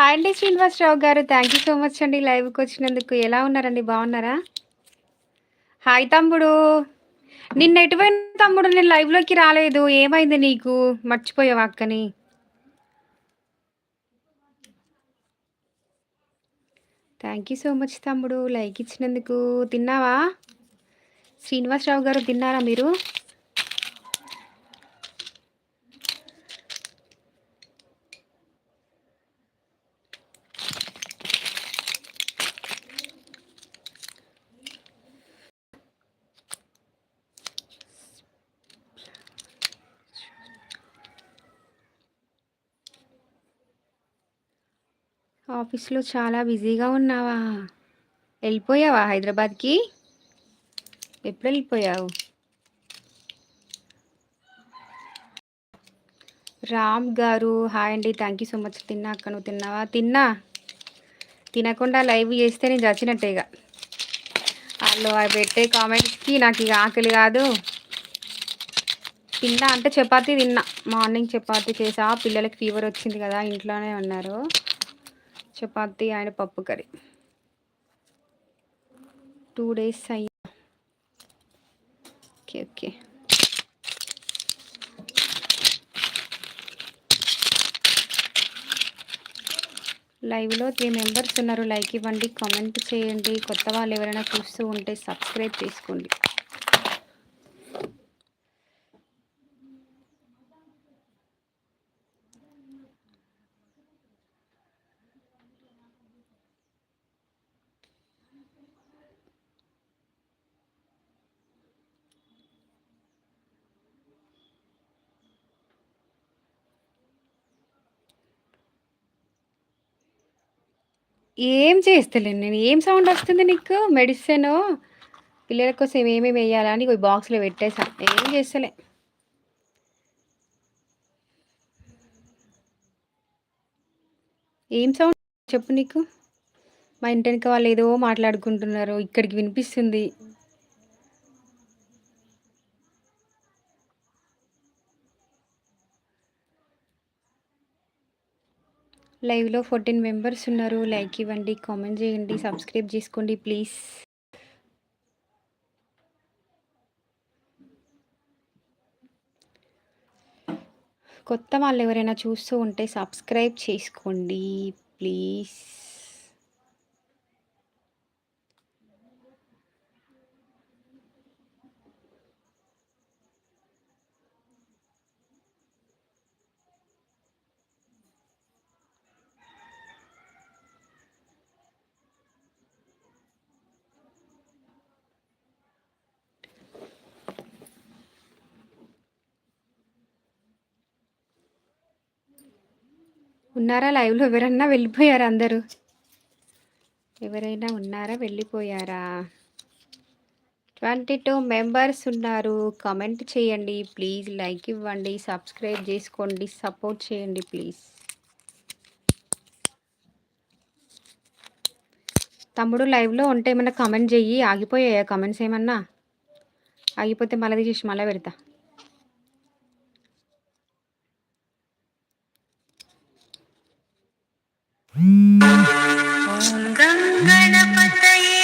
Hi అండి శ్రీనివాసరావు గారు. Thank you so much అండి లైవ్కి వచ్చినందుకు. ఎలా ఉన్నారండి? బాగున్నారా? హాయ్ తమ్ముడు. నిన్న ఎటువైన తమ్ముడు నేను లైవ్లోకి రాలేదు. ఏమైంది నీకు? మర్చిపోయావా అక్కని? థ్యాంక్ యూ సో మచ్ తమ్ముడు. లైక్ ఇచ్చినందుకు. తిన్నావా? శ్రీనివాసరావు గారు తిన్నారా మీరు? ఆఫీస్లో చాలా బిజీగా ఉన్నావా? వెళ్ళిపోయావా హైదరాబాద్కి? ఎప్పుడు వెళ్ళిపోయావు? రామ్ గారు హాయ్ అండి. Thank you so much. తిన్నా అక్క నువ్వు తిన్నావా? తిన్నా. తినకుండా లైవ్ చేస్తే నేను చచ్చినట్టేగా వాళ్ళు అవి పెట్టే కామెంట్స్కి నాకు ఇక ఆకలి కాదు. తిన్నా అంటే చపాతీ తిన్నా. మార్నింగ్ చపాతీ చేసా. పిల్లలకి ఫీవర్ వచ్చింది కదా ఇంట్లోనే ఉన్నారు. Chapati and pappu curry. Two days అయ్యా. ఓకే ఓకే లైవ్లో త్రీ మెంబర్స్ ఉన్నారు. లైక్ ఇవ్వండి కామెంట్ చేయండి. కొత్త వాళ్ళు ఎవరైనా చూస్తూ ఉంటే సబ్స్క్రైబ్ చేసుకోండి. ఏం చేస్తలేను నేను? ఏం సౌండ్ వస్తుంది నీకు? మెడిసిన్ పిల్లల కోసం ఏమేమి వేయాలని ఒక బాక్స్లో పెట్టేసా. ఏం చేస్తలే? ఏం సౌండ్ చెప్పు నీకు? మా ఇంటి వెనక వాళ్ళు ఏదో మాట్లాడుకుంటున్నారు. ఇక్కడికి వినిపిస్తుంది. లైవ్లో ఫోర్టీన్ మెంబర్స్ ఉన్నారు. లైక్ ఇవ్వండి కామెంట్ చేయండి సబ్స్క్రైబ్ చేసుకోండి ప్లీజ్. కొత్త వాళ్ళు ఎవరైనా చూస్తూ ఉంటే సబ్స్క్రైబ్ చేసుకోండి ప్లీజ్. ఉన్నారా లైవ్లో? ఎవరన్నా వెళ్ళిపోయారా అందరూ? ఎవరైనా ఉన్నారా? వెళ్ళిపోయారా? ట్వంటీ టూ మెంబర్స్ ఉన్నారు. కమెంట్ చేయండి. ప్లీజ్ లైక్ ఇవ్వండి. సబ్స్క్రైబ్ చేసుకోండి. సపోర్ట్ చేయండి ప్లీజ్. తమ్ముడు లైవ్లో ఉంటే ఏమైనా కమెంట్ చెయ్యి. ఆగిపోయాయా? కమెంట్స్ ఏమన్నా? ఆగిపోతే మళ్ళీ తీసి మళ్ళీ పెడతా. ஓம் கங்கணபதையே